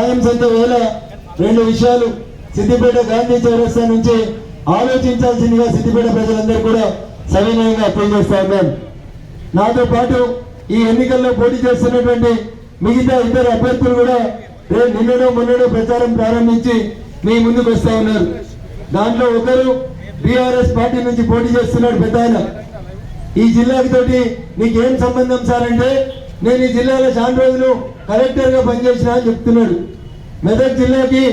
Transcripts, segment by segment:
సాయం సంత వేళ రెండు విషయాలు సిద్దిపేట గాంధీ చౌరస్తా నుంచి ఆలోచించాల్సిందిగా సిద్దిపేట ప్రజలందరూ కూడా సవినయంగా అప్పీల్ చేస్తా ఉన్నాను నాతో పాటు ఈ ఎన్నికల్లో పోటీ చేస్తున్నటువంటి మిగతా ఇద్దరు అభ్యర్థులు కూడా రేపు నిన్నడో మొన్నడో ప్రచారం ప్రారంభించి మీ ముందుకు వస్తా ఉన్నారు. దాంట్లో ఒకరు బీఆర్ఎస్ పార్టీ నుంచి పోటీ చేస్తున్నాడు పెద్ద ఆయన ఈ జిల్లాకి తోటి నీకేం సంబంధం సార్ అంటే నేను ఈ జిల్లాలో చాలా రోజులు కలెక్టర్గా పనిచేసిన అని చెప్తున్నాడు. మెదక్ జిల్లాకి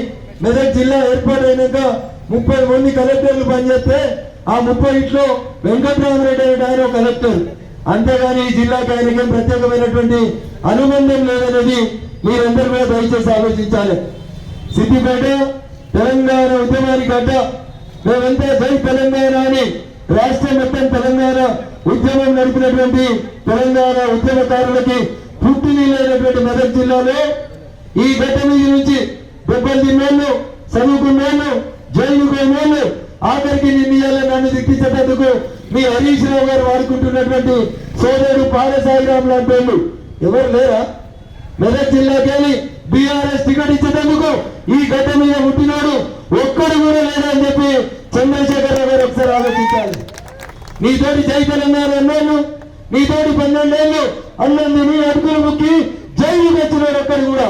మెదక్ జిల్లా ఏర్పాటు అయినాక ముప్పై మంది కలెక్టర్లు పనిచేస్తే ఆ ముప్పై ఇంట్లో వెంకటరామరెడ్డి అనే ఆయన కలెక్టర్. అంతేగాని ఈ జిల్లాకి ఆయనకి ప్రత్యేకమైనటువంటి అనుబంధం లేదనేది మీరందరూ కూడా దయచేసి ఆలోచించాలి. సిద్దిపేట తెలంగాణ ఉద్యమానికి అడ్డ. మేమంతా జై తెలంగాణ అని రాష్ట్రం మొత్తం తెలంగాణ ఉద్యమం నడిపినటువంటి తెలంగాణ ఉద్యమకారులకి పుట్టిని లేనటువంటి మెదక్ జిల్లాలో ఈ బిడ్డ మీద నుంచి దెబ్బలు తిన్నోళ్ళు చదువుకున్నోళ్ళు జైలుకు పోయినోళ్ళు ఆఖరికి నిన్న నన్ను దిక్కించేటందుకు మీ హరీష్ రావు గారు వాడుకుంటున్నటువంటి సోదరుడు పాలసాయిరామ్ లాంటి వాళ్ళు. ఎవరు లేరా? మెదక్ జిల్లాకెళ్ళి బీఆర్ఎస్ టికెట్ ఇచ్చేటందుకు ఈ గడ్డ మీద పుట్టినాడు ఒక్కడు కూడా లేడా అని చెప్పి చంద్రశేఖరరావు గారు ఒకసారి ఆలోచించాలి. నీతోటి జై తెలంగాణ అన్నాను. నీతోటి పన్నెండేళ్ళు అన్నంది నీ అడుగులు ముక్కి జైలు తెచ్చినాడు అక్కడ కూడా.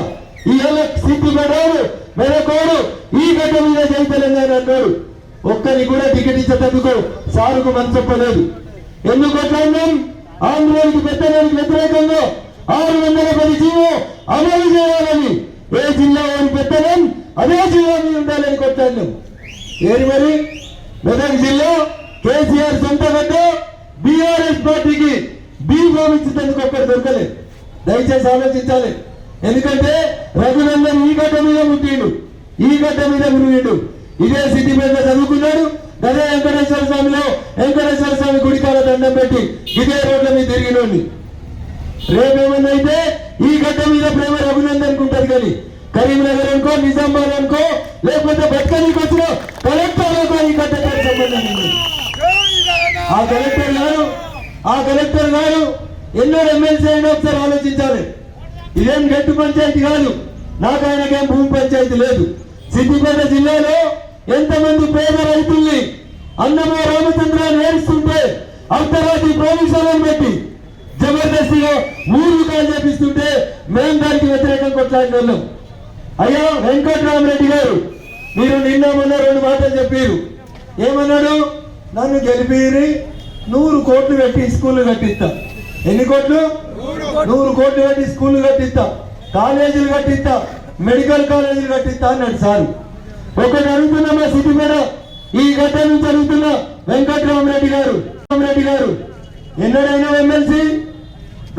ఈ ఏళ్ళ సిద్ధి పడాడు ఈ గడ్డ మీద జై తెలంగాణ అన్నాడు. ఒక్కరి కూడా టికెట్ ఇచ్చేటందుకు సారుకు మనసు చెప్పలేదు ఎందుకు కొట్లాడినాం ఆంధ్రానికి పెద్దడానికి వ్యతిరేకంగా ఆరు వందల పది జీవో అమలు చేయాలని. ఏ జిల్లా వారి పెత్తనం అదే జిల్లా ఉండాలని కొట్టాను ఏది మరి? మెదక్ జిల్లా కేసీఆర్ సొంత గడ్డ బీఆర్ఎస్ పార్టీకి బీ ఫామ్ ఒక్కరు దొరకలేదు. దయచేసి ఆలోచించాలి. ఎందుకంటే రఘునందన్ ఈ గడ్డ మీద పుట్టిండు ఈ గడ్డ మీద మునిగిండు. ఇదే సిద్దిపేట చదువుకున్నాడు. అదే వెంకటేశ్వర స్వామిలో వెంకటేశ్వర స్వామి గుడికాల దండం పెట్టి ఇదే రోడ్ల మీద తిరిగినోడిని. రేపేమన్నైతే ఈ గడ్డ మీద ప్రేమ రఘునందన్ ఉంటుంది కానీ కరీంనగర్ అనుకో నిజామాబాద్ అనుకో లేకపోతే బట్కనీకి వచ్చిన కలెక్టర్ అనుకో ఈ గడ్డ సంబంధం ఉంది ఆ కలెక్టర్ గారు ఆ కలెక్టర్ గారు ఎన్నో ఎమ్మెల్సీ అయినా ఒకసారి ఆలోచించాలి. ఇదేం గట్టు పంచాయతీ కాదు. నాకు ఆయనకేం భూమి పంచాయతీ లేదు. సిద్దిపేట జిల్లాలో ఎంతమంది పేద రైతుల్ని అన్నమో రామచంద్ర నేర్చుకుంటే అర్ధరాత్రి ప్రోమిషన్లను పెట్టి జబర్దస్తిగా ఊరు కాలు చేపిస్తుంటే మేము దానికి వ్యతిరేకం కొట్లాడిన వాళ్ళం అయ్యా వెంకట్రామరెడ్డి గారు మీరు నిన్న మొన్న రెండు మాటలు చెప్పారు ఏమన్నాడు? నన్ను గెలిపిరి. నూరు కోట్లు పెట్టి స్కూల్ కట్టిస్తా. ఎన్ని కోట్లు? నూరు కోట్లు పెట్టి స్కూల్ కట్టిస్తా. కాలేజీలు కట్టిస్తా. మెడికల్ కాలేజీలు కట్టిస్తా అన్నాడు సార్. ఒకటి అడుగుతున్నా మా సిద్దిపేట ఈ గడ్డ నుంచి అడుగుతున్నా వెంకట్రామరెడ్డి గారు. రామరెడ్డి గారు. ఎన్నడైనా ఎమ్మెల్సీ?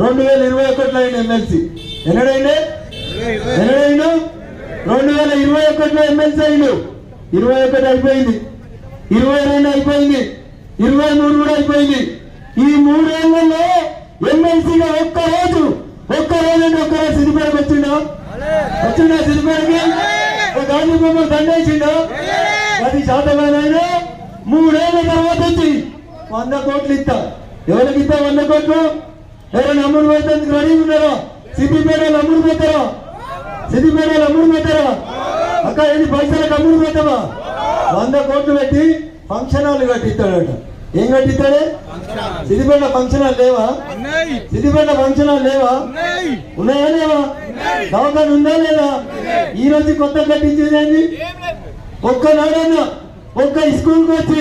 రెండు వేల ఇరవై ఒకటిలో అయిన ఎమ్మెల్సీ. ఎన్నడైనా ఎన్నడైనా రెండు వేల ఇరవై ఒకటిలో ఎమ్మెల్సీ అయిండు ఇరవై ఒకటి అయిపోయింది. ఇరవై రెండు అయిపోయింది. ఇరవై మూడు కూడా అయిపోయింది. ఈ మూడేళ్ళలో ఎమ్మెల్సీగా ఒక్క రోజు ఒక్క రోజు అంటే ఒక్క రోజు సిద్దిపేటకు వచ్చిండా? వచ్చిండా సిద్దిపేటకి? గాంధీ బొమ్మ దండేసిండో? అది శాతమైన మూడేళ్ళ తర్వాత వచ్చి వంద కోట్లు ఇస్తా. ఎవరికి ఇస్తా వంద కోట్లు? ఎవరైనా అమ్ముడు పోయేందుకు రెడీ ఉన్నారా? సిద్దిపేటలో అమ్ముడు పోతారా? సిద్దిపేటలో అమ్ముడు పోతారా? అక్క ఎన్ని పైసలకు అమ్ముడు పోతావా? వంద కోట్లు పెట్టి ఫంక్షన్ హాల్ కట్టిస్తాడట. ఏం కట్టిస్తాడే? సిద్దిపేట ఫంక్షన్ హాల్ లేవా సిద్దిపేట ఫంక్షన్ హాల్ లేవా? ఉన్నాయా. లేవా? దవాఖాన ఉందా లేదా? ఈ రోజు కొత్త ఒక్క నాడన్నా ఒక్క స్కూల్కి వచ్చి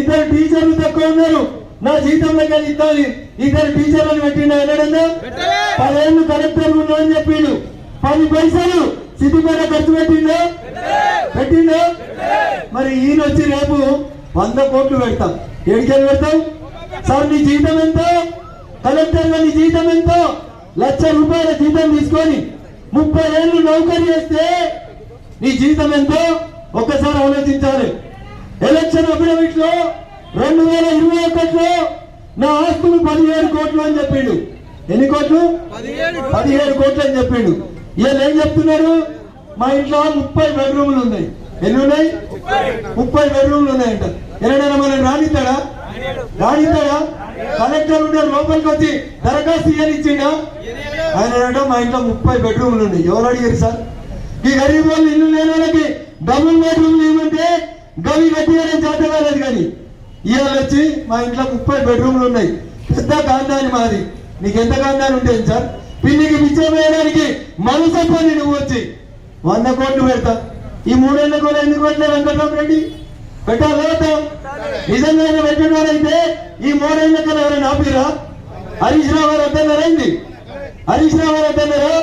ఇద్దరు టీచర్లు తక్కువ ఉన్నారు. నా జీతంలోకి వెళ్ళి ఇవ్వాలి ఇద్దరు టీచర్లను పెట్టిండు ఎన్నడన్నా పదేళ్ళు కలెక్టర్ ఉన్నా అని చెప్పిండు పది పైసలు సిటీ పైన ఖర్చు పెట్టిండు? పెట్టిండు? మరి ఈయన వచ్చి రేపు వంద కోట్లు పెడతాం. ఏడికెళ్ళి పెడతాం? సార్ నీ జీతం ఎంత? కలెక్టర్ నీ జీతం ఎంత? లక్ష రూపాయల జీతం తీసుకొని ముప్పై ఏళ్ళు నౌకరీ చేస్తే నీ జీతం ఎంతో? ఒక్కసారి ఆలోచించాలి. ఎలక్షన్ అఫిడవిట్లో రెండు వేల ఇరవై ఒకటిలో నా ఆస్తులు పదిహేడు కోట్లు అని చెప్పిండు. ఎన్ని కోట్లు? పదిహేడు కోట్లు అని చెప్పిండు. వీళ్ళు ఏం చెప్తున్నారు? మా ఇంట్లో ముప్పై బెడ్రూమ్లు ఉన్నాయి. ఎన్ని ఉన్నాయి ముప్పై బెడ్రూమ్లు ఉన్నాయంట. ఎవరైనా మనం రాణితాడా రానిస్తాడా? కలెక్టర్ ఉండే లోపలికి వచ్చి దరఖాస్తు ఇయ్యని ఇచ్చిండా ఆయన మా ఇంట్లో ముప్పై బెడ్రూమ్లు ఉన్నాయి. ఎవరు అడిగారు సార్? ఈ గరీబ్ వాళ్ళు ఇల్లు లేని వాళ్ళకి డబుల్ బెడ్రూమ్లు ఏమంటే గవి కట్టియడం చేత కాలేదు కానీ ఇవాళ వచ్చి మా ఇంట్లో ముప్పై బెడ్రూమ్లు ఉన్నాయి. పెద్ద కాందాని మాది. నీకు ఎంత కాందాని ఉంటుంది సార్? పిల్లికి పిచ్చం వేయడానికి మనసు పని నువ్వు వచ్చి. వంద కోట్లు పెడతా. ఈ మూడేళ్ళ కూడా ఎందుకు పెట్టలేదు వెంకటరామ రెడ్డి? పెట్టాలి నిజంగా నిజంగానే పెట్టినవారైతే ఈ మూడేళ్ళ కన్నా ఎవరైనా ఆపిరా హరీష్ రావు గారు వద్దన్నారండి హరీష్ రావు గారు వద్దన్నారా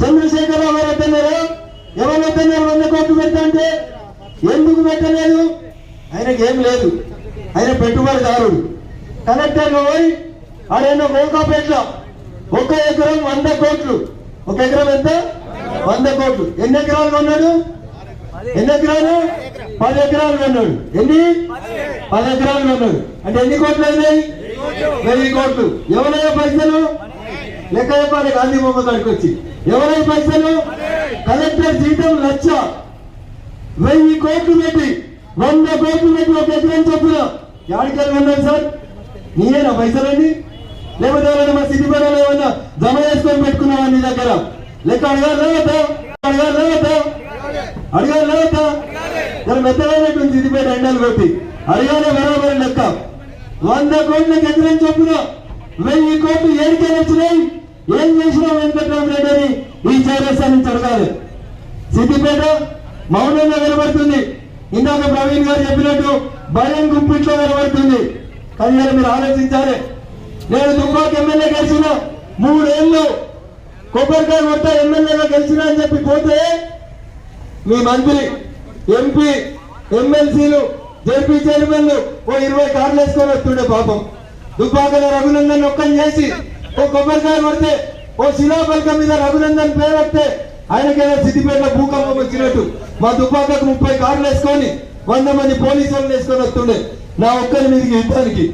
చంద్రశేఖర్ రావు గారు వద్దన్నారా ఎవరు వద్దన్నారు వంద కోట్లు పెడతా అంటే? ఎందుకు పెట్టలేదు? ఆయనకి ఏం లేదు. ఆయన పెట్టుబడిదారుడు. కలెక్టర్ పోయి ఆయన మోకాపేట్లో ఒక ఎకరం వంద కోట్లు. ఒక ఎకరం ఎంత? వంద కోట్లు. ఎన్ని ఎకరాలు కొన్నాడు? ఎన్ని ఎకరాలు? పది ఎకరాలు కొన్నాడు. ఎన్ని? పది ఎకరాలు కొన్నాడు. అంటే ఎన్ని కోట్లు అయినాయి? వెయ్యి కోట్లు. ఎవరయ్యా పైసలు? లెక్క చెప్పాలి గాంధీ బొమ్మ కాడికి వచ్చి. ఎవరై పైసలు? కలెక్టర్ జీతం లక్ష వెయ్యి కోట్లు పెట్టి వంద కోట్లు పెట్టి ఒక ఎకరం చొప్పున. యాడికల్ కొన్నాడు సార్? నీయేనా పైసలండి లేకపోతే ఎవరైనా మన సిటీ సిద్ధిపేటలో ఏమన్నా జమ చేసుకొని పెట్టుకున్నావా నీ దగ్గర? లెక్క అడగాలి లేదా అడగాలి లేదా అడగాలి లేదా జర మెత్తమైనటువంటి సిద్ధిపేట ఎండలు కొట్టి అడగాలి బరాబరి లెక్క. వంద కోట్లకు ఎదురని చొప్పున వెయ్యి కోట్లు ఏడికెళ్ళి వచ్చినాయి. ఏం చేసినావు వెంకటరామరెడ్డి అని ఈ చౌరస్తా నుంచి అడగాలి సిద్దిపేట మౌనంగా నిలబడుతుంది. ఇందాక ప్రవీణ్ గారు చెప్పినట్టు భయం గుంపిట్లో నిలబడుతుంది. కానీ మీరు ఆలోచించాలి. నేను దుబ్బాకి ఎమ్మెల్యే గెలిచిన మూడేళ్ళు కొబ్బరికాయ కొట్ట ఎమ్మెల్యేగా గెలిచిన అని చెప్పి పోతే మీ మంత్రి ఎంపీ ఎమ్మెల్సీలు జేపీ చైర్మన్లు ఓ ఇరవై కార్లు వేసుకొని వస్తుండే పాపం. దుబ్బాకల రఘునందన్ ఒక్కని చేసి ఓ కొబ్బరికాయ కొడితే ఓ శిలాపలకం మీద రఘునందన్ పేరు వస్తే ఆయనకేదో సిద్దిపేటలో భూకంపం వచ్చినట్టు. మా దుబ్బాకకు ముప్పై కార్లు వేసుకొని వంద మంది పోలీసులను వేసుకొని వస్తుండే. నా ఒక్కరి మీదకి యుద్ధానికి.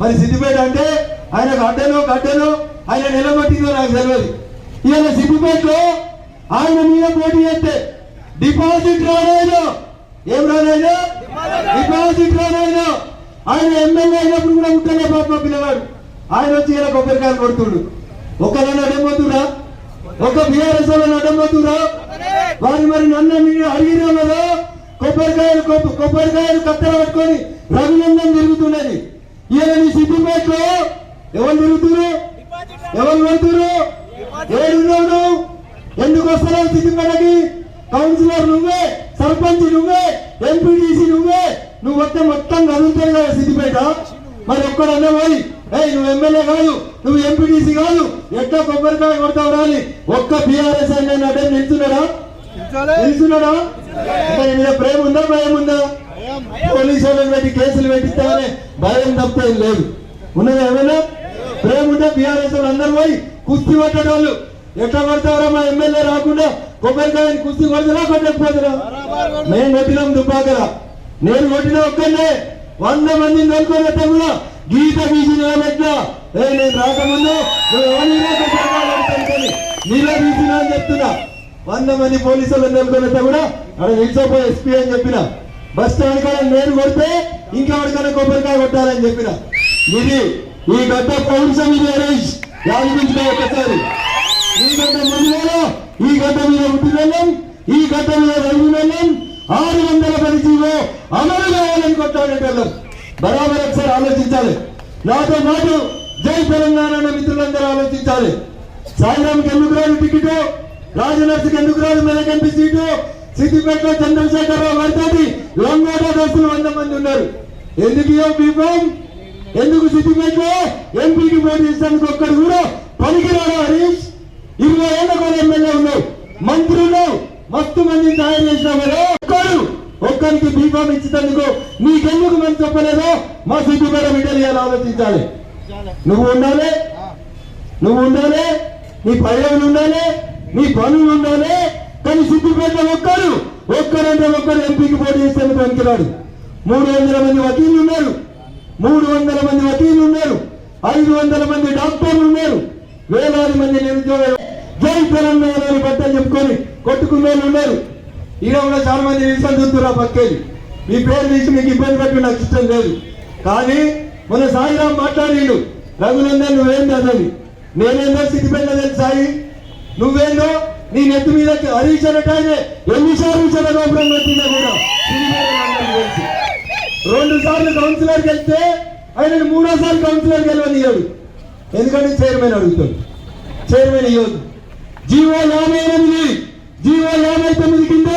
మరి సిద్దిపేట అంటే ఆయనకు అడ్డలు గడ్డలు ఆయన నిలబట్టిందో నాకు తెలియదు ఈయన సిద్దిపేటలో ఆయన మీద పోటీ చేస్తే డిపాజిట్ రాలేదు. ఏం రాలేదు? డిపాజిట్ రాలేదు. ఆయన ఎమ్మెల్యే అయినప్పుడు కూడా ఉంటేనే పాప పిల్లవాడు. ఆయన వచ్చి ఇలా కొబ్బరికాయలు కొడుతుడు. ఒకళ్ళని అడగబోతురా ఒక బీఆర్ఎస్ వాళ్ళని అడగబోతురా వారు మరి నన్ను మీరు అడిగినా కదా? కొబ్బరికాయలు కొబ్బరికాయలు కత్తెర పట్టుకొని రఘునందన్ తిరుగుతున్నది. ఈయన నీ సిద్దిపేటలో ఎవరు తిరుగుతున్నారు ఎవరు కొడుతున్నారు ఏడున్నావు నువ్వు ఎందుకు వస్తున్నావు సిద్దిపేటకి? కౌన్సిలర్ నువ్వే సర్పంచ్ నువ్వే ఎంపీటీసీ నువ్వే. నువ్వు వస్తే మొత్తం కదులుతాయి కదా సిద్దిపేట. మరి ఒక్కడన్నా పోయి ఏయ్ నువ్వు ఎమ్మెల్యే కాదు నువ్వు ఎంపీటీసీ కాదు ఎట్లా కొబ్బరికాయ కొడతావు రాని ఒక్క బీఆర్ఎస్ అయినా అంటే నిల్చున్నాడా? నిల్చున్నాడా? అంటే మీద ప్రేమ ఉందా భయం ఉందా? పోలీసు వాళ్ళని పెట్టి కేసులు పెట్టిస్తామని భయం తప్ప ఏం లేదు. ఉన్నది ఏమైనా? ప్రేమ ఉంటే బీఆర్ఎస్ వాళ్ళు అందరూ పోయి కుస్తీ పట్టడం వాళ్ళు ఎట్లా కొడతావరా మా ఎమ్మెల్యే రాకుండా కొబ్బరికాయని కుస్తీ కొడతారా కొట్టకపోతారా? మేము కొట్టినాం దుబ్బాకరా నేను కొట్టిన ఒక్కనే వంద మందిని దొరుకున్నట్టు కూడా గీత గీసిన ఎట్లా? ఏ నేను రాకముందు నువ్వు తీసిన అని చెప్తున్నా. వంద మంది పోలీసులు నెలకొన్నట్టు కూడా అక్కడ నిలిచిపోయి ఎస్పీ అని చెప్పినా. బస్ స్టాండ్ కాడ నేను కొడితే ఇంకా ఎవరికైనా కొబ్బరికాయ కొట్టాలని చెప్పిన. ఇది ఈ గడ్డ పౌరుషం ఇది హరీష్ ఒకసారి ఈ గడ్డ ముందులో ఈ గడ్డ మీద పుట్టినోళ్ళం ఈ గడ్డ మీద రఘునోళ్ళం ఆరు వందల పరిచయంలో అమలు కావాలని కొట్టాడేటోళ్ళం బరాబర్ ఒకసారి ఆలోచించాలి. నాతో పాటు జై తెలంగాణ అన్న మిత్రులందరూ ఆలోచించాలి. సాయిరామ్కి ఎందుకు రాదు టికెట్? రాజనర్స్కి ఎందుకు రాదు? మెదకంపి సీటు? సిద్దిపేటలో చంద్రశేఖరరావు పడుతుంది లొంగోట దోస్తులు వంద మంది ఉన్నారు. ఎందుకు ఇవ్వం బీఫామ్ ఎందుకు సిద్దిపేటలో ఎంపీకి పోటీ ఇస్తానికి ఒక్కడు కూడా పనికిరాడు హరీష్? ఇరవై ఏళ్ళ కూడా ఎమ్మెల్యే ఉన్నావు. మంత్రులు మస్తు మందిని తయారు చేసినావు ఒక్కడు ఒక్కరికి బీఫామ్ ఇచ్చినందుకు నీకెందుకు మనం చెప్పలేదో మా సిద్దిపేట బిడ్డలు ఇలా ఆలోచించాలి. నువ్వు ఉండాలి. నువ్వు ఉండాలి. నీ పర్యటన ఉండాలి. నీ పనులు ఉండాలి. కానీ సిద్దిపేట ఒక్కరు ఒక్కరంటే ఒక్కరు ఎంపీకి పోటీ చేసేందుకు పనికిరాడు. మూడు వందల మంది వకీలు ఉన్నారు. మూడు వందల మంది వకీలు ఉన్నారు. ఐదు వందల మంది డాక్టర్లు ఉన్నారు. వేలాది మంది నిరుద్యోగులు జై తెలంగాణ అని బట్టలు చెప్పుకొని కొట్టుకున్న వాళ్ళు ఉన్నారు. ఈడ కూడా చాలా మంది నిరసన చూస్తున్నారు పక్కేది. మీ పేరు తీసి మీకు ఇబ్బంది పెట్టి నాకు ఇష్టం లేదు. కానీ మన సాయిరాం మాట్లాడిండు రఘునందన్ నువ్వేం చదవి నేనేందో సిద్ధిపెట్టలేదు సాయి. నువ్వేందో నీ నెత్తి మీద హరీష్ ఎన్నిసార్లు చదవడం పెట్టినా కూడా తెలిసి. రెండు సార్లు కౌన్సిలర్కి వెళ్తే ఆయన మూడోసారి కౌన్సిలర్ గెలవనియ్యాడు. ఎందుకంటే చైర్మన్ అడుగుతాడు. చైర్మన్ ఇవ్వదు జీవో యాభై ఎనిమిది. జీవో యాభై తొమ్మిది కింద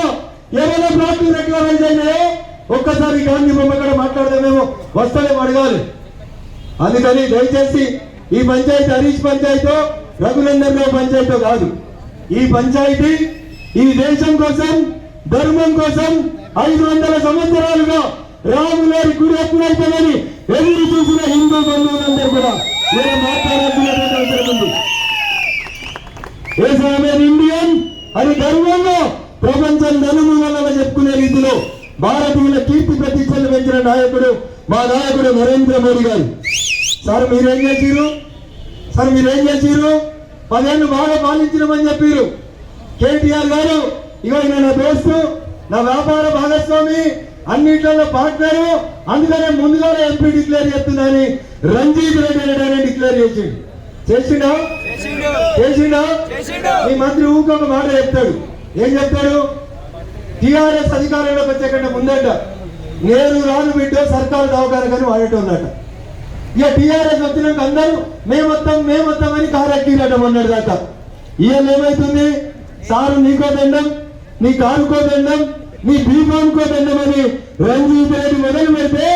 ఏమైనా బ్లాక్లు రికవరైజ్ అయినాయో. ఒక్కసారి గాంధీ బొమ్మ కూడా మాట్లాడదామేమో వస్తాడేమో అడగాలి. అందుకని దయచేసి ఈ పంచాయతీ హరీష్ పంచాయతీ రఘునందన్ రావు పంచాయతీ కాదు. ఈ పంచాయతీ ఈ దేశం కోసం ధర్మం కోసం ఐదు వందల సంవత్సరాలుగా రాములారి గురి ఎప్పుడైతుందని ఎదురు చూసిన హిందూ బంధువులందరూ కూడా నేను మాట్లాడాల్సినటువంటి అవసరం ఉంది. ఇండియన్ అని గర్వంగా ప్రపంచం నలుమూలన చెప్పుకునే రీతిలో భారతీయుల కీర్తి ప్రతిష్టలు పెంచిన నాయకుడు మా నాయకుడు నరేంద్ర మోడీ గారు. సార్ మీరేం చేసిరు సార్ మీరేం చేసిరు పదేళ్ళు బాగా పాలించినమని చెప్పారు. కేటీఆర్ గారు ఇగో ఈయన నా దోస్తు నా వ్యాపార భాగస్వామి అన్నిట్లలో పార్ట్నరు అందుకనే ముందుగానే ఎంపీ డిక్లేర్ చేస్తుందని రంజిత్ రెడ్డి రెడ్డి అని డిక్లేర్ చేసిండు. చేసిండా? చేసిండా. మీ మంత్రి ఊకొక మాట చెప్తాడు. ఏం చెప్తాడు? టిఆర్ఎస్ అధికారంలోకి వచ్చే కంటే ముందట నేను రాను బిడ్డ సర్కారు దవాఖాన కానీ వాడేటోన్నట ఇక టీఆర్ఎస్ వచ్చినాక అందరూ మేమొత్తాం మేమొత్తాం అని కారు ఎక్కిరటం అన్నాడు తాత ఇవాళ ఏమైతుంది? సారు నీకో దండం నీ కారుకో దండం నీ బీఫామ్కో దండం అని రంజిత్ రెడ్డి మొదలు పెడితే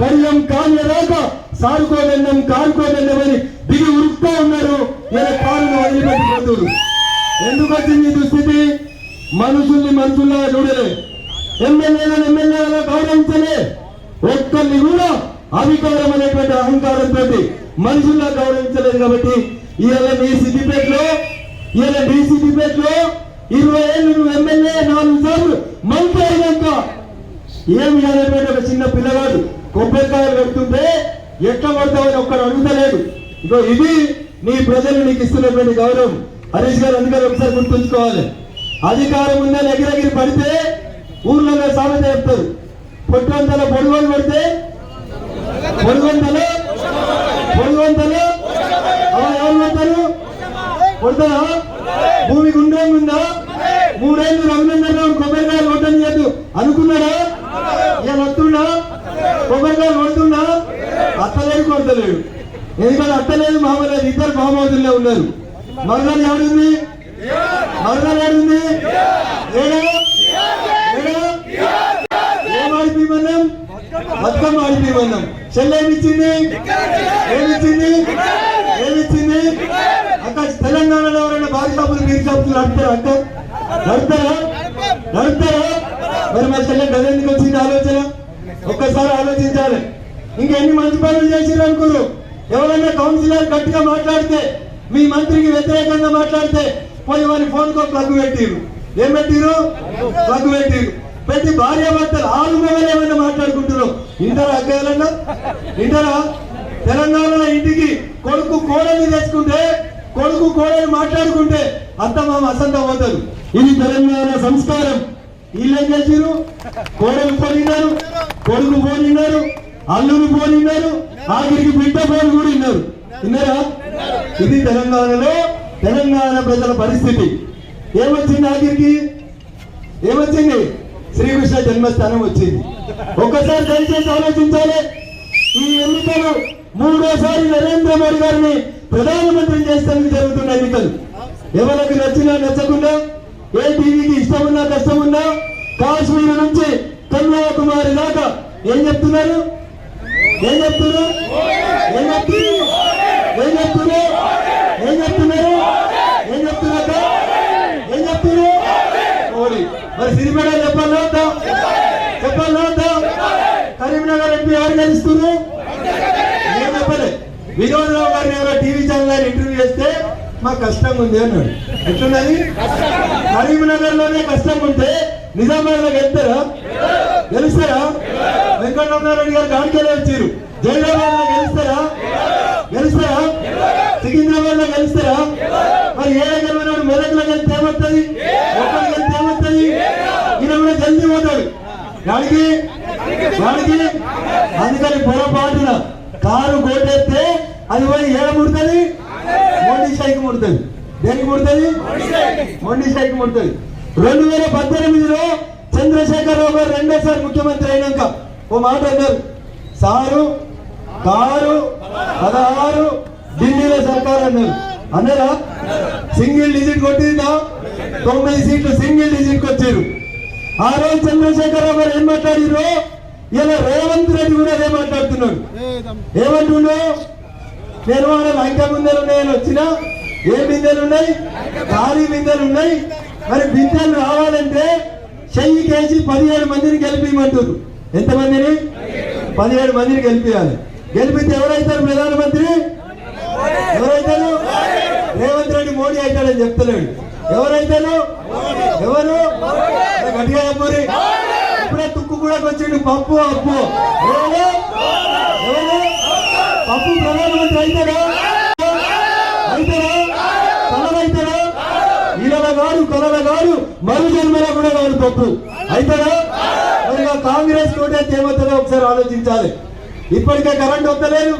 కడియం కాళ్ళదాకా సారుకో దండం కారుకో దండం అని దిగి ఉరుకుతా ఉన్నారు. ఇలా కారును వదిలిపెట్టిపోతున్నారు ఎందుకు వచ్చింది దుస్థితి? మనుషుల్ని మనుషుల్లా చూడలే. ఎమ్మెల్యేలను ఎమ్మెల్యేలను గౌరవించలే. ఒక్కరిని కూడా అధికారం అనేటువంటి అహంకారంతో మనుషుల్లో గౌరవించలేదు కాబట్టి ఇవాళ నీ సిద్దిపేటలో ఇవాళ నీ సిద్దిపేటలో ఇరవై ఏళ్ళు నువ్వు ఎమ్మెల్యే నాలుగు సార్లు మంత్రి అయినాక ఏమి అనేటువంటి ఒక చిన్న పిల్లవాడు కొబ్బరికాయలు పెడుతుంటే ఎట్లా పడతావని ఒక్కడు అడుగుతలేడు. ఇగో ఇది నీ ప్రజలు నీకు ఇస్తున్నటువంటి గౌరవం. హరీష్ గారు అందుకని ఒకసారి గుర్తుంచుకోవాలి. అధికారం ఉందని ఎగిరెగిరి పడితే ఊర్లలో సామెత చెప్తారు. పొట్టంతలో పొడుగోలు పడితే పొడుగొంతలో పొడుగొంతలో ఎవరు పడతారు కొడతారా? భూమి గుండ్రం ఉందా? మూడేళ్ళు రఘునందన్ రావు కొబ్బరికాయలు కొట్టని చెప్పు అనుకున్నాడా? ఇక వస్తున్నా కొబ్బరికాయలు కొడుతున్నా అత్తలేడు కొడతలేడు. ఎందుకంటే అత్తలేదు మామూలేదు ఇద్దరు మామూలులో ఉన్నారు. మరగాలు ఎవడుంది మరగాలు ఎవడుంది ఏడా? ఏడా? ఏం బతుకమ్మ ఆడిపోయిమన్నాం చెల్లె ఏమిచ్చింది ఏమిచ్చింది? ఏమిచ్చింది? అక్కడ తెలంగాణలో ఎవరైనా భారీ మీరు చెప్తున్నారు నడుపుతారా? అంటే నడుపుతారా? నడుపుతారా? మరి మా చెల్లె గదెందుకు వచ్చింది ఆలోచన? ఒక్కసారి ఆలోచించాలి. ఇంకెన్ని మంచి పనులు చేసిరు అనుకోరు. ఎవరైనా కౌన్సిలర్ గట్టిగా మాట్లాడితే మీ మంత్రికి వ్యతిరేకంగా మాట్లాడితే పోయి వారి ఫోన్ కో ప్లగ్ పెట్టిరు ఏం పెట్టిరు ప్లగ్ పెట్టిరు ప్రతి భార్య భర్తలు ఆరు మొగలు ఏమైనా మాట్లాడుకుంటున్నాం ఇంటరా అక్కయ్యాలన్నా? ఇంటరా తెలంగాణలో ఇంటికి కొడుకు కోడని తెచ్చుకుంటే కొడుకు కోడని మాట్లాడుకుంటే అత్త మామ అసంతం పోతారు. ఇది తెలంగాణ సంస్కారం. వీళ్ళేం చేసిరు కోడలు పోనిన్నారు కొడుకు పోనిన్నారు అల్లుని పోనిన్నారు ఆఖరికి బిడ్డ పోని కూడా విన్నారు విన్నారా? ఇది తెలంగాణలో తెలంగాణ ప్రజల పరిస్థితి. ఏమొచ్చింది ఆఖరికి? ఏమొచ్చింది? శ్రీకృష్ణ జన్మస్థానం వచ్చింది. ఒక్కసారి దయచేసి ఆలోచించాలి. ఈ ఎన్నికలు మూడోసారి నరేంద్ర మోడీ గారిని ప్రధానమంత్రి చేస్తానికి జరుగుతున్న ఎన్నికలు. ఎవరికి నచ్చినా నచ్చకుండా ఏ టీవీకి ఇష్టం ఉన్నా కష్టం ఉన్నా కాశ్మీర్ నుంచి కన్యాకుమారి దాకా ఏం చెప్తున్నారు? ఏం చెప్తున్నారు? ఏం చెప్తున్నారు? ఏం చెప్తున్నారు? ఏం చెప్తున్నారు? ఏం ఏం చెప్తున్నారు? మరి సిరిపేట చెప్పాలి వద్దా? కరీంనగర్ ఎంపీ ఎవరు గెలుస్తున్నారు నేను చెప్పలే వినోద్ రావు గారిని ఎవరో టీవీ ఛానల్ ఇంటర్వ్యూ చేస్తే మాకు కష్టంగా ఉంది అన్నాడు. ఎట్లున్నది? కరీంనగర్లోనే కష్టం ఉంటే నిజామాబాద్లో గెలుస్తారా? గెలుస్తారా వెంకటరమణారెడ్డి గారు గాడికెళ్ళి వచ్చారు. జైరాబాద్లో గెలుస్తారా? గెలుస్తారా? సికింద్రాబాద్లో గెలుస్తారా? మరి ఏ గెలవనాడు మెదక్లో గెలిస్తే ఏమవుతుంది ఒక్కడి గెలిస్తే ఏమవుతుంది ఈయన కూడా జల్దీ పోతాడు. దానికి వాడికి అందుకని పొరపాటున కారు కొట్టేస్తే అది పోయి ఏడ ముడుతుంది? మొండి సైకి ముడుతుంది. దేనికి ముడుతుంది? మొండి సైకి ముడుతుంది. రెండు వేల పద్దెనిమిదిలో చంద్రశేఖరరావు గారు రెండోసారి ముఖ్యమంత్రి అయినాక ఓ మాట అన్నారు. సారు కారు పదహారు ఢిల్లీలో సర్కార్ అన్నారు. అన్నారా? సింగిల్ డిజిట్ కొట్టిందా? తొమ్మిది సీట్లు సింగిల్ డిజిట్ వచ్చారు. ఆ రోజు చంద్రశేఖరరావు గారు ఏం మాట్లాడిరో ఇలా రేవంత్ రెడ్డి కూడా అదే మాట్లాడుతున్నాడు. ఏమంటుండో? నేను వాళ్ళ లంక బిందెలు ఉన్నాయని వచ్చిన. ఏ బిందెలు ఉన్నాయి? ఖాళీ బిందెలు ఉన్నాయి. మరి బిందెలు రావాలంటే చెయ్యి కేసి పదిహేడు మందిని గెలిపించమంటారు ఎంతమందిని? పదిహేడు మందిని గెలిపించాలి గెలిపితే ఎవరైతారు ప్రధానమంత్రి? ఎవరైతారు? రేవంత్ రెడ్డి మోడీ అవుతాడని చెప్తలేడు. ఎవరైతారు? ఎవరు? గట్టిగా చెప్పూరి కూడా వచ్చిండు పప్పు అప్పు. పప్పు ప్రధానమంత్రి అయితేనా? అయితేనా? కలవైతాడా ఈలల గాడు కలల గాడు మరు జన్మలో కూడా కాదు పప్పు. అయితేనా? మరి కాంగ్రెస్ తోటే ఏమవుతుందో ఒకసారి ఆలోచించాలి. ఇప్పటికే కరెంట్ వస్తలేదు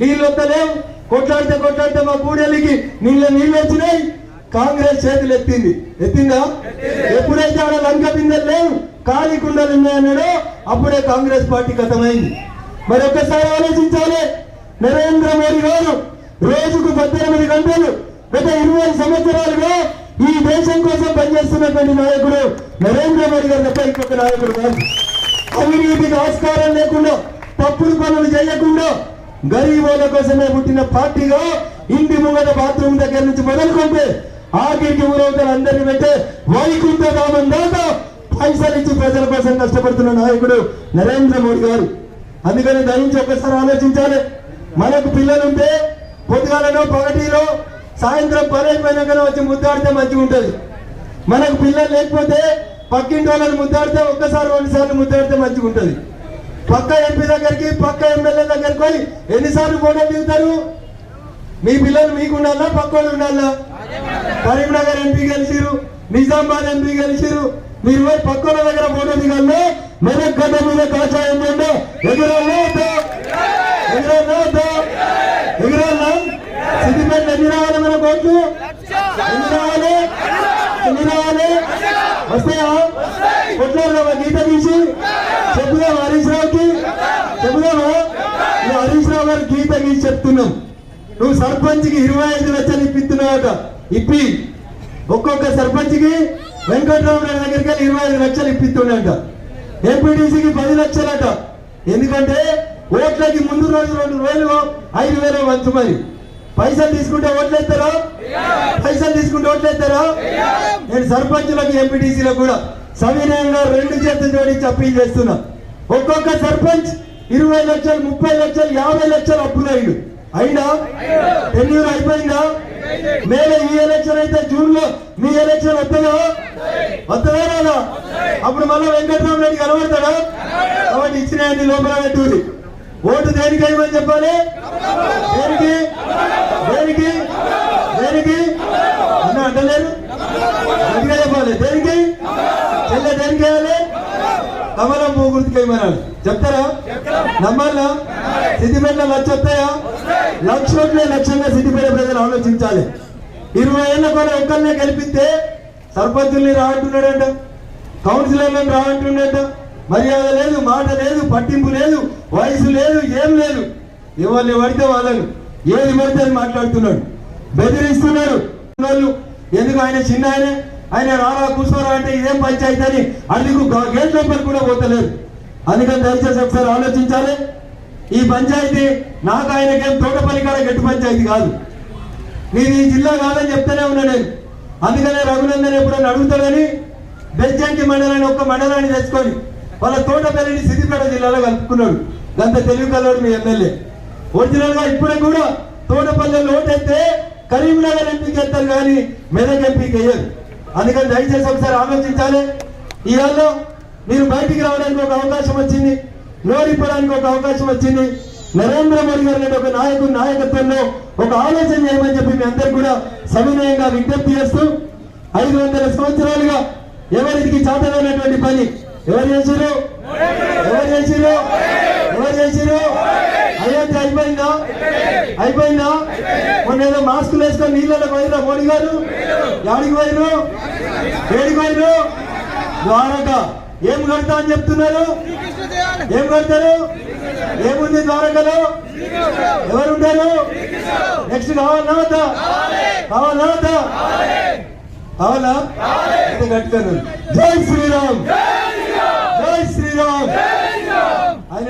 నీళ్ళు వస్తలేవు కొట్లాడితే కొట్లాడితే మా కూడలికి నీళ్ళ నీళ్ళు వచ్చినాయి. కాంగ్రెస్ చేతులు ఎత్తింది. ఎత్తిందా? ఎప్పుడైతే ఆడ లంక బిందెలు లేవు ఖాళీ కుండలు ఉన్నాయన్నాడో అప్పుడే కాంగ్రెస్ పార్టీ గతమైంది మరి ఒక్కసారి ఆలోచించాలి. నరేంద్ర మోడీ గారు రోజుకు పద్దెనిమిది గంటలు గత ఇరవై సంవత్సరాలుగా ఈ దేశం కోసం పనిచేస్తున్నటువంటి నాయకుడు నరేంద్ర మోడీ గారు తప్ప ఇంకొక నాయకుడు కాదు. అవినీతికి ఆస్కారం లేకుండా తప్పుడు పనులు చేయకుండా గరీబోల కోసమే పుట్టిన పార్టీగా ఇంటి ముంగట బాత్రూమ్ దగ్గర నుంచి మొదలుకుంటే ఆఖరికి ఊరవతలు అందరినీ పెట్టే వైకుంఠ ధామం దాకా పైసలు ఇచ్చి ప్రజల కోసం కష్టపడుతున్న నాయకుడు నరేంద్ర మోడీ గారు. అందుకని దయించి ఒక్కసారి ఆలోచించాలి. మనకు పిల్లలుంటే పొద్దుగాలలో పగటిలో సాయంత్రం పని అయిపోయినాకనే వచ్చి ముద్దాడితే మంచిగా ఉంటుంది మనకు పిల్లలు లేకపోతే పక్కింటి వాళ్ళని ముద్దాడితే ఒక్కసారి రెండుసార్లు ముద్దాడితే మంచిగా ఉంటుంది పక్క ఎంపీ దగ్గరికి పక్క ఎమ్మెల్యే దగ్గరికి పోయి ఎన్నిసార్లు ఫోటో దిగుతారు? మీ పిల్లలు మీకు ఉండాలా పక్క వాళ్ళు ఉండాలా కరీంనగర్ ఎంపీ గెలిచిరు నిజామాబాద్ ఎంపీ గెలిచిరు మీరు పోయి పక్క దగ్గర ఫోటో దిగాలి మెదక్ గడ్డ మీద కాచా జెండా ఎగురాలా వద్దా? ఎగురాలా సిద్దిపేట ఎన్ని రావాలి మన కోట్లు ఎన్ని రావాలి ఎన్ని రావాలి వస్తాయా కొట్లాడు గీత తీసి? చెప్పుదాం హరీష్ రావుకి? చెప్పుదామా నువ్వు హరీష్ రావు గారు గీత గీసి చెప్తున్నాం నువ్వు సర్పంచ్కి ఇరవై ఐదు లక్షలు ఇప్పిస్తున్నావు ఇప్పి. ఒక్కొక్క సర్పంచ్కి వెంకట్రామరావు గారి దగ్గరికి వెళ్ళి ఇరవై ఐదు లక్షలు ఇప్పిస్తుండట. ఎంపీటీసీకి పది లక్షలట. ఎందుకంటే ఓట్లకి ముందు రోజు రెండు వేలు ఐదు వేలు వంతు మరి. పైసలు తీసుకుంటే ఓట్లు ఎత్తారా? పైసలు తీసుకుంటే ఓట్లు ఎత్తారా? నేను సర్పంచులకు ఎంపీటీసీలకు కూడా సవినయంగా రెండు చేతులు జోడించి అప్పీల్ చేస్తున్నా. ఒక్కొక్క సర్పంచ్ ఇరవై లక్షలు ముప్పై లక్షలు యాభై లక్షలు అప్పులయ్యాడు అయినా టెన్యూర్ అయిపోయిందా? మేము ఈ ఎలక్షన్ అయితే జూన్లో మీ ఎలక్షన్ వస్తుందా వస్తుందా రాదా అప్పుడు మళ్ళీ వెంకటరామ రెడ్డి కనబడతాడా? కాబట్టి ఇచ్చిన లోపల పెట్టుది ఓటు దేనికి వేయమని చెప్పాలి? దేనికి? దేనికి? దేనికి? అన్న అంటలేరు చెప్పాలి. దేనికి? చెల్లె దేనికి వేయాలి? కమలం పువ్వు గుర్తుకు వేయమనాలి చెప్తారా నమ్మాలా. సిద్దిపేట లక్ష వస్తాయా? లక్ష ఓట్లే లక్ష్యంగా సిద్దిపేట ప్రజలు ఆలోచించాలి. ఇరవై ఏళ్ళ కూడా ఒక్కరినే గెలిపిస్తే సర్పంచుల్ని రావంటున్నాడంట కౌన్సిలర్లను రావంటున్నాడంట మర్యాద లేదు మాట లేదు పట్టింపు లేదు వయసు లేదు ఏం లేదు. ఎవరిని పడితే వాళ్ళను ఏది పడితే మాట్లాడుతున్నాడు. బెదిరిస్తున్నాడు ఎందుకు ఆయన చిన్న ఆయన? ఆయన రారా కూర్చోరా అంటే ఇదేం పంచాయతీ అని అందుకు గేట్ లోపల కూడా పోతలేదు. అందుకని దయచేసి ఒకసారి ఆలోచించాలి. ఈ పంచాయతీ నాకు ఆయనకేం తోటపల్లి కాడ గట్టి పంచాయతీ కాదు. నేను ఈ జిల్లా కాదని చెప్తూనే ఉన్నా నేను. అందుకనే రఘునందన్ ఎప్పుడైనా అడుగుతాడని బెజ్జంకి మండలాన్ని ఒక్క మండలాన్ని తెచ్చుకొని వాళ్ళ తోటపల్లిని సిద్దిపేట జిల్లాలో కలుపుకున్నాడు. గంత తెలివి కలవాడు మీ ఎమ్మెల్యే. ఒరిజినల్గా ఇప్పుడు ఇప్పుడే కూడా తోటపల్లి లోటైతే కరీంనగర్ ఎంపీకి ఎత్తారు కానీ మెదక్ ఎంపీకి వేయరు అందుకని దయచేసి ఒకసారి ఆలోచించాలి. ఇవాళ మీరు బయటికి రావడానికి ఒక అవకాశం వచ్చింది. నోరిప్పడానికి ఒక అవకాశం వచ్చింది. నరేంద్ర మోడీ గారు ఒక నాయకుడు నాయకత్వంలో ఒక ఆలోచన చేయమని చెప్పి మీ అందరు కూడా సవినయంగా విజ్ఞప్తి చేస్తూ ఐదు వందల సంవత్సరాలుగా ఎవరికి చేతనైనటువంటి పని ఎవరు చేసిరు ఎవరు చేసిరు ఎవరు చేసిరు అయ్యైతే అయిపోయిందా? అయిపోయిందా? మొన్న ఏదో మాస్కులు వేసుకొని నీళ్ళలో పోయినా మోడీ గారు? యాడికి పోయిరు ఏడికి పోయిరు ద్వారక. ఏం కడతా అని చెప్తున్నారు? ఏం కడతారు? ఏముంది ద్వారకలో? ఎవరు ఉంటారు నెక్స్ట్ కావాలా వద్దా కావాలా వద్దా కావాలా? కట్టుకోను. జై శ్రీరామ్ జై శ్రీరామ్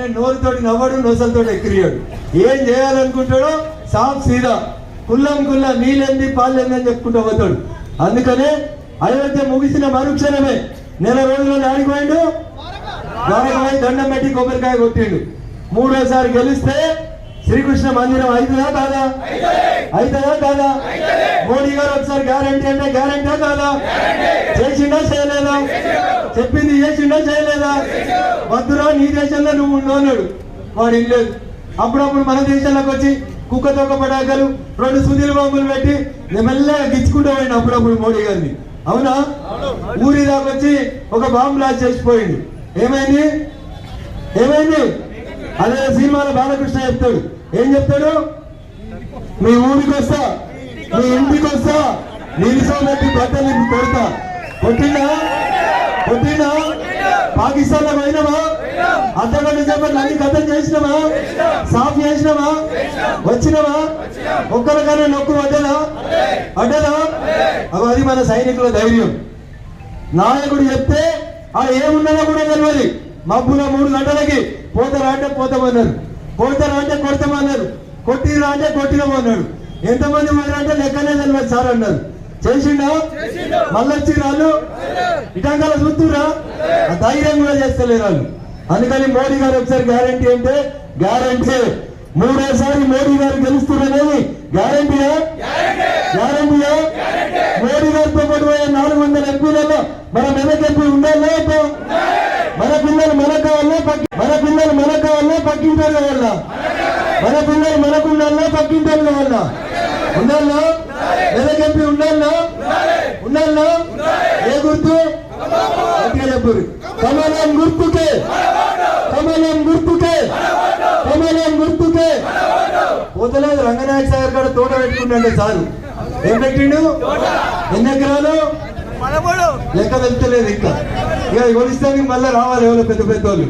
ఆయన నోరుతోటి నవ్వడు నోసలతోటి ఎక్కిరియాడు. ఏం చేయాలనుకుంటాడో సాఫ్ సీదా. కుల్లం కుల్ల నీళ్ళెంది పాలెంది అని చెప్పుకుంటూ పోతాడు. అందుకనే అయోధ్య ముగిసిన మరుక్షణమే నెల రోజుల్లో ఆడిపోయిండు ద్వారకాయ దండం పెట్టి కొబ్బరికాయ కొట్టిండు. మూడోసారి గెలిస్తే శ్రీకృష్ణ మందిరం అవుతుందా కాదా? అవుతుందా కాదా? మోడీ గారు ఒకసారి గ్యారంటీ అంటే గ్యారంటీ కాదా? చేసిండా చేయలేదా? చెప్పింది చేసిందా చేయలేదా? వద్దురా నీ దేశంలో నువ్వు ఉండు అన్నాడు. వాడు ఇల్లేదు అప్పుడప్పుడు మన దేశంలోకి వచ్చి కుక్క తొక్క పటాకలు రెండు సుధీర్ బాంబులు పెట్టి మెల్లగా గిచ్చుకుంటూ పోయిండు అప్పుడప్పుడు మోడీ గారిని. అవునా? ఊరి దాకా వచ్చి ఒక బాంబు లాంచ్ చేసిపోయింది ఏమైంది? ఏమైంది? అదే సినిమాలో బాలకృష్ణ చెప్తాడు. ఏం చెప్తాడు మీ ఊరికి వస్తా. మీ ఇంటికి వస్తా. నిలిసోబెట్టి బట్టలు నీకు కొడతా కొట్టినా కొట్టినా పాకిస్తాన్లో పోయినావా? అర్ధగంట చెప్పండి అన్ని కథం చేసినావా? సాఫ్ చేసినావా? వచ్చినావా? ఒక్కరికైనా నొక్కు అడ్డదా అడ్డదా అది మన సైనికుల ధైర్యం. నాయకుడు చెప్తే ఆ ఏమున్నదో కూడా తెలియదు మబ్బులో మూడు గంటలకి పోతారా అంటే పోతామన్నారు. పోతారా అంటే కొడతామన్నారు కొట్టిరా అంటే కొట్టినామన్నాడు. ఎంతమంది పోయారంటే లెక్కనే తెలియదు సార్ అన్నారు. చేసిండా? మళ్ళీ వచ్చి రాళ్ళు? ఇటంకాల చూస్తురా ఆ ధైర్యం కూడా చేస్తలేరు వాళ్ళు అందుకని మోడీ గారు ఒకసారి గ్యారంటీ అంటే గ్యారంటీ. మూడోసారి మోడీ గారు గెలుస్తున్నారనేది గ్యారంటీయా? గ్యారంటీయా? మోడీ గారితో పాటు పోయే నాలుగు వందల ఎంపీలలో మన మెదక్ ఎంపీ ఉండాలా? మన పిల్లలు మనకు కావాలా మన పిల్లలు మనకు కావాలా? పక్కింటారు కావాలా మన పిల్లలు మనకు ఉండాలా పక్కింటారు కావాలా? ఉండాలా? మెదక్ ఎంపీ ఉండాలా? ఉండాలా? ఏ గుర్తు? గట్టిగా చెప్పు కమలం గుర్తుకే. కమలం గుర్తుకే. కమలం గుర్తుకే. పోతలేదు రంగనాయక సాగర్ గారు తోట పెట్టుకుంటే చాలు. ఏం పెట్టిండు? ఎన్ని ఎకరాలు? లెక్క వెళ్తలేదు ఇంకా. ఇక కొనిస్తానికి మళ్ళీ రావాలి ఎవరో పెద్ద పెద్ద వాళ్ళు.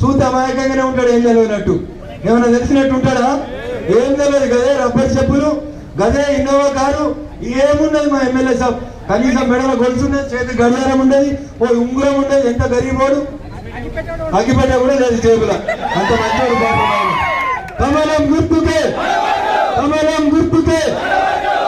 చూస్తే అమాయకంగానే ఉంటాడు ఏం తెలియనట్టు. ఏమైనా తెలిసినట్టు ఉంటాడా? ఏం తెలియదు గదే రబ్బర్ చెప్పులు గదే ఇన్నోవా కారు ఏమున్నది మా ఎమ్మెల్యే సాబ్. కనీసం మెడల గొలుసున్నది చేతి గడియారం ఉండేది ఓ ఉంగరం ఉండేది ఎంత గరీబోడు. అగ్గిపెట్ట కూడా లేదు జేబుల. అంత మంచి కమలం గుర్తుకే కమలం గుర్తుకే.